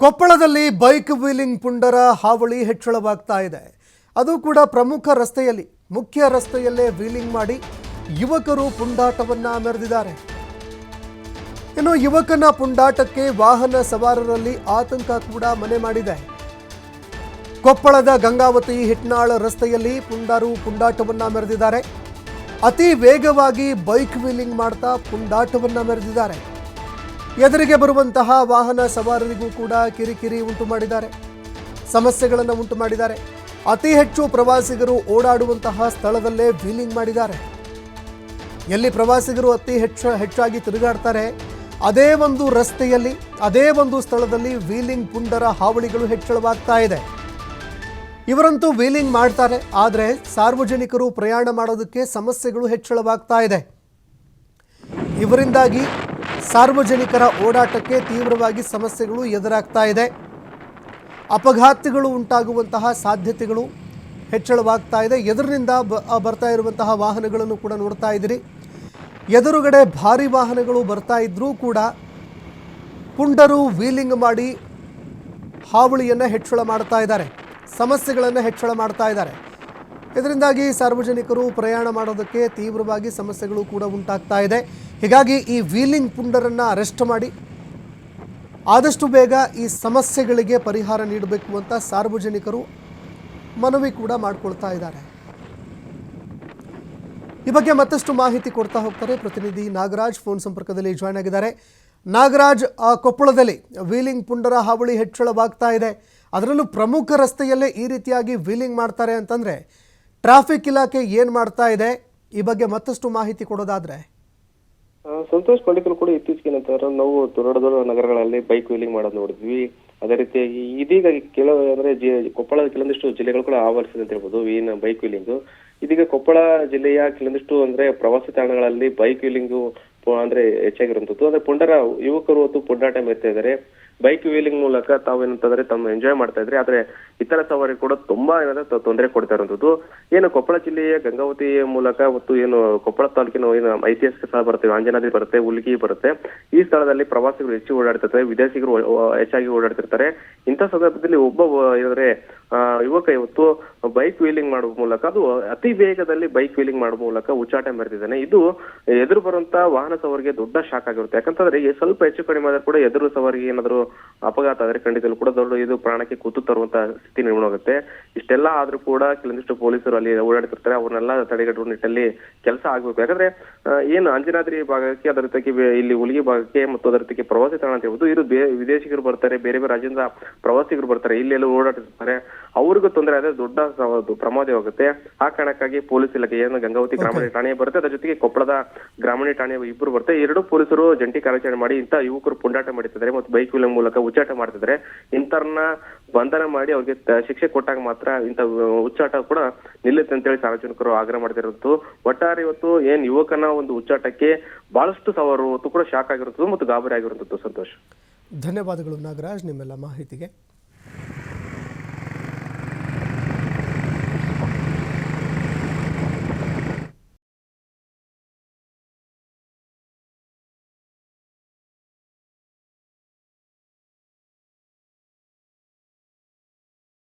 ಕೊಪ್ಪಳದಲ್ಲಿ bike wheeling ಪುಂಡರ ಹಾವಳಿ ಹೆಚ್ಚಳವಾಗ್ತಾ ಇದೆ. ಅದು ಕೂಡ ಪ್ರಮುಖ ರಸ್ತೆಯಲ್ಲಿ, ಮುಖ್ಯ ರಸ್ತೆಯಲ್ಲೇ ವೀಲಿಂಗ್ ಮಾಡಿ ಯುವಕರು ಪುಂಡಾಟವನ್ನ ಮೆರೆದಿದ್ದಾರೆ. ಇನ್ನು ಯುವಕನ ಪುಂಡಾಟಕ್ಕೆ ವಾಹನ ಸವಾರರಲ್ಲಿ ಆತಂಕ ಕೂಡ ಮನೆ ಮಾಡಿದೆ. ಕೊಪ್ಪಳದ ಗಂಗಾವತಿ ಹಿಟ್ನಾಳ ರಸ್ತೆಯಲ್ಲಿ ಪುಂಡಾರು ಪುಂಡಾಟವನ್ನ ಮೆರೆದಿದ್ದಾರೆ. ಅತಿ ವೇಗವಾಗಿ ಬೈಕ್ ವೀಲಿಂಗ್ ಮಾಡ್ತಾ ಪುಂಡಾಟವನ್ನ ಮೆರೆದಿದ್ದಾರೆ. ಎದುರಿಗೆ ಬರುವಂತಹ ವಾಹನ ಸವಾರರಿಗೂ ಕೂಡ ಕಿರಿಕಿರಿ ಉಂಟು ಮಾಡಿದ್ದಾರೆ. ಸಮಸ್ಯೆಗಳನ್ನು ಉಂಟು ಮಾಡಿದ್ದಾರೆ. ಅತಿ ಹೆಚ್ಚು ಪ್ರವಾಸಿಗರು ಓಡಾಡುವಂತಹ ಸ್ಥಳದಲ್ಲೇ ವೀಲಿಂಗ್ ಮಾಡಿದ್ದಾರೆ. ಎಲ್ಲಿ ಪ್ರವಾಸಿಗರು ಅತಿ ಹೆಚ್ಚು ಹೆಚ್ಚಾಗಿ ತಿರುಗಾಡ್ತಾರೆ, ಅದೇ ಒಂದು ರಸ್ತೆಯಲ್ಲಿ, ಅದೇ ಒಂದು ಸ್ಥಳದಲ್ಲಿ ವೀಲಿಂಗ್ ಪುಂಡರ ಹಾವಳಿಗಳು ಹೆಚ್ಚಳವಾಗ್ತಾ ಇದೆ. ಇವರಂತೂ ವೀಲಿಂಗ್ ಮಾಡ್ತಾರೆ, ಆದರೆ ಸಾರ್ವಜನಿಕರು ಪ್ರಯಾಣ ಮಾಡೋದಕ್ಕೆ ಸಮಸ್ಯೆಗಳು ಹೆಚ್ಚಳವಾಗ್ತಾ ಇದೆ. ಇವರಿಂದಾಗಿ ಸಾರ್ವಜನಿಕರ ಓಡಾಟಕ್ಕೆ ತೀವ್ರವಾಗಿ ಸಮಸ್ಯೆಗಳು ಎದುರಾಗ್ತಾ ಇದೆ. ಅಪಘಾತಗಳು ಉಂಟಾಗುವಂತಹ ಸಾಧ್ಯತೆಗಳು ಹೆಚ್ಚಳವಾಗ್ತಾ ಇದೆ. ಎದುರಿನಿಂದ ಬರ್ತಾ ಇರುವಂತಹ ವಾಹನಗಳನ್ನು ಕೂಡ ನೋಡ್ತಾ ಇದ್ದೀರಿ. ಎದುರುಗಡೆ ಭಾರಿ ವಾಹನಗಳು ಬರ್ತಾ ಇದ್ರೂ ಕೂಡ ಪುಂಡರು ವೀಲಿಂಗ್ ಮಾಡಿ ಹಾವಳಿಯನ್ನು ಹೆಚ್ಚಳ ಮಾಡ್ತಾ ಇದ್ದಾರೆ. ಸಮಸ್ಯೆಗಳನ್ನು ಹೆಚ್ಚಳ ಮಾಡ್ತಾ ಇದ್ದಾರೆ. ಇದರಿಂದಾಗಿ ಸಾರ್ವಜನಿಕರು ಪ್ರಯಾಣ ಮಾಡೋದಕ್ಕೆ ತೀವ್ರವಾಗಿ ಸಮಸ್ಯೆಗಳು ಕೂಡ ಉಂಟಾಗ್ತಾ ಇದೆ. ಹೀಗಾಗಿ ಈ ವೀಲಿಂಗ್ ಪುಂಡರನ್ನು ಅರೆಸ್ಟ್ ಮಾಡಿ ಆದಷ್ಟು ಬೇಗ ಈ ಸಮಸ್ಯೆಗಳಿಗೆ ಪರಿಹಾರ ನೀಡಬೇಕು ಅಂತ ಸಾರ್ವಜನಿಕರು ಮನವಿ ಕೂಡ ಮಾಡ್ಕೊಳ್ತಾ ಇದ್ದಾರೆ. ಈ ಬಗ್ಗೆ ಮತ್ತಷ್ಟು ಮಾಹಿತಿ ಕೊಡ್ತಾ ಹೋಗ್ತಾರೆ ಪ್ರತಿನಿಧಿ ನಾಗರಾಜ್, ಫೋನ್ ಸಂಪರ್ಕದಲ್ಲಿ ಜಾಯ್ನ್ ಆಗಿದ್ದಾರೆ. ನಾಗರಾಜ್ ಕೊಪ್ಪಳದಲ್ಲಿ ವೀಲಿಂಗ್ ಪುಂಡರ ಹಾವಳಿ ಹೆಚ್ಚಳವಾಗ್ತಾ ಇದೆ. ಅದರಲ್ಲೂ ಪ್ರಮುಖ ರಸ್ತೆಯಲ್ಲೇ ಈ ರೀತಿಯಾಗಿ ವೀಲಿಂಗ್ ಮಾಡ್ತಾರೆ ಅಂತಂದ್ರೆ ಟ್ರಾಫಿಕ್ ಇಲಾಖೆ ಏನು ಮಾಡ್ತಾ ಇದೆ? ಈ ಬಗ್ಗೆ ಮತ್ತಷ್ಟು ಮಾಹಿತಿ ಕೊಡೋದಾದ್ರೆ ಸಂತೋಷ್ ಪಂಡಿತರು ಕೂಡ ಇತ್ತೀಚೆಗೆ ಏನಂತಾರೆ ನಾವು ದೊಡ್ಡ ದೊಡ್ಡ ನಗರಗಳಲ್ಲಿ ಬೈಕ್ ವೀಲಿಂಗ್ ಮಾಡೋದು ನೋಡಿದ್ವಿ. ಅದೇ ರೀತಿಯಾಗಿ ಇದೀಗ ಕೆಲವು ಅಂದ್ರೆ ಜಿ- ಕೊಪ್ಪಳದ ಕೆಲವೊಂದಿಷ್ಟು ಜಿಲ್ಲೆಗಳು ಕೂಡ ಆವರಿಸಿದೆ ಅಂತ ಹೇಳ್ಬೋದು ಏನ್ ಬೈಕ್ ವೀಲಿಂಗ್ ಇದೀಗ ಕೊಪ್ಪಳ ಜಿಲ್ಲೆಯ ಕೆಲವೊಂದಿಷ್ಟು ಅಂದ್ರೆ ಪ್ರವಾಸಿ ತಾಣಗಳಲ್ಲಿ ಬೈಕ್ ವೀಲಿಂಗ್ ಅಂದ್ರೆ ಹೆಚ್ಚಾಗಿರುವಂತದ್ದು. ಅಂದ್ರೆ ಪುಂಡರ ಯುವಕರು ಹೊತ್ತು ಪುಂಡಾಟ ಮೆರ್ತಾ ಬೈಕ್ ವೀಲಿಂಗ್ ಮೂಲಕ ತಾವೇನಂತಂದ್ರೆ ತಮ್ಮ ಎಂಜಾಯ್ ಮಾಡ್ತಾ ಇದ್ರೆ. ಆದ್ರೆ ಇತರ ಸವಾರಿ ಕೂಡ ತುಂಬಾ ಏನಂದ್ರೆ ತೊಂದರೆ ಕೊಡ್ತಾ ಇರುವಂತದ್ದು. ಏನು ಕೊಪ್ಪಳ ಜಿಲ್ಲೆಯ ಗಂಗಾವತಿ ಮೂಲಕ ಮತ್ತು ಏನು ಕೊಪ್ಪಳ ತಾಲೂಕಿನ ಏನು ಐತಿಹಾಸಿಕ ಸ್ಥಳ ಬರುತ್ತೆ ಆಂಜನಾದಿ ಬರುತ್ತೆ, ಉಲ್ಗಿ ಬರುತ್ತೆ. ಈ ಸ್ಥಳದಲ್ಲಿ ಪ್ರವಾಸಿಗರು ಹೆಚ್ಚು ಓಡಾಡ್ತಿರ್ತಾರೆ, ವಿದೇಶಿಗರು ಹೆಚ್ಚಾಗಿ ಓಡಾಡ್ತಿರ್ತಾರೆ. ಇಂಥ ಸಂದರ್ಭದಲ್ಲಿ ಒಬ್ಬ ಏನಂದ್ರೆ ಯುವಕ ಇವತ್ತು ಬೈಕ್ ವೀಲಿಂಗ್ ಮಾಡುವ ಮೂಲಕ ಅದು ಅತಿ ವೇಗದಲ್ಲಿ ಬೈಕ್ ವೀಲಿಂಗ್ ಮಾಡುವ ಮೂಲಕ ಉಚ್ಚಾಟ ಮೆರೆದಿದ್ದಾನೆ. ಇದು ಎದುರು ಬರುವಂತ ವಾಹನ ಸವಾರಿಗೆ ದೊಡ್ಡ ಶಾಕ್ ಆಗಿರುತ್ತೆ. ಯಾಕಂತಂದ್ರೆ ಸ್ವಲ್ಪ ಹೆಚ್ಚು ಕಡಿಮೆ ಆದ್ರೆ ಕೂಡ ಎದುರು ಸವಾರಿಗೆ ಏನಾದ್ರು ಅಪಘಾತ ಆದ್ರೆ ಖಂಡಿತಲ್ಲೂ ಕೂಡ ದೊಡ್ಡ ಇದು ಪ್ರಾಣಕ್ಕೆ ಕೂತು ತರುವಂತ ಸ್ಥಿತಿ ನಿರ್ಮಾಣ ಆಗುತ್ತೆ. ಇಷ್ಟೆಲ್ಲ ಆದ್ರೂ ಕೂಡ ಕೆಲವೊಂದಿಷ್ಟು ಪೊಲೀಸರು ಅಲ್ಲಿ ಓಡಾಡ್ತಿರ್ತಾರೆ. ಅವ್ರನ್ನೆಲ್ಲ ತಡೆಗಟ್ಟುವ ನಿಟ್ಟಲ್ಲಿ ಕೆಲಸ ಆಗ್ಬೇಕು. ಯಾಕಂದ್ರೆ ಏನು ಅಂಜನಾದ್ರಿ ಭಾಗಕ್ಕೆ ಅದರ ಜೊತೆಗೆ ಇಲ್ಲಿ ಉಳಿಗೆ ಭಾಗಕ್ಕೆ ಮತ್ತು ಅದರ ಜೊತೆಗೆ ಪ್ರವಾಸಿ ತಾಣ ಅಂತ ಹೇಳ್ಬೋದು. ಇದು ಬೇ- ವಿದೇಶಿಗರು ಬರ್ತಾರೆ ಬೇರೆ ಬೇರೆ ರಾಜ್ಯದಿಂದ ಪ್ರವಾಸಿಗರು ಬರ್ತಾರೆ ಇಲ್ಲೆಲ್ಲ ಓಡಾಡ್ತಿರ್ತಾರೆ. ಅವ್ರಿಗೂ ತೊಂದರೆ ಆದ್ರೆ ದೊಡ್ಡ ಪ್ರಮಾದವಾಗುತ್ತೆ. ಆ ಕಾರಣಕ್ಕಾಗಿ ಪೊಲೀಸ್ ಇಲಾಖೆ ಏನು ಗಂಗಾವತಿ ಗ್ರಾಮೀಣ ಠಾಣೆ ಬರುತ್ತೆ. ಅದರ ಜೊತೆಗೆ ಕೊಪ್ಪಳದ ಗ್ರಾಮೀಣ ಠಾಣೆ ಇಬ್ಬರು ಬರುತ್ತೆ. ಎರಡು ಪೊಲೀಸರು ಜಂಟಿ ಕಾರ್ಯಾಚರಣೆ ಮಾಡಿ ಇಂತ ಯುವಕರು ಪುಂಡಾಟ ಮಾಡಿದ್ದಾರೆ ಮತ್ತು ಬೈಕ್ ಮೂಲಕ ಉಚ್ಚಾಟ ಮಾಡ್ತಿದ್ರೆ ಇಂಥವ್ರನ್ನ ಬಂಧನ ಮಾಡಿ ಅವ್ರಿಗೆ ಶಿಕ್ಷೆ ಕೊಟ್ಟಾಗ ಮಾತ್ರ ಇಂಥ ಉಚ್ಚಾಟ ಕೂಡ ನಿಲ್ಲುತ್ತೆ ಅಂತ ಹೇಳಿ ಸಾರ್ವಜನಿಕರು ಆಗ್ರಹ ಮಾಡ್ತಿರೋದು. ಒಟ್ಟಾರೆ ಇವತ್ತು ಏನ್ ಯುವಕನ ಒಂದು ಉಚ್ಚಾಟಕ್ಕೆ ಬಹಳಷ್ಟು ಸವಾರು ಕೂಡ ಶಾಕ್ ಆಗಿರುತ್ತದೆ ಮತ್ತು ಗಾಬರಿ ಆಗಿರುತ್ತದೆ ಸಂತೋಷ್. ಧನ್ಯವಾದಗಳು ನಾಗರಾಜ್, ನಿಮ್ಮೆಲ್ಲ ಮಾಹಿತಿಗೆ.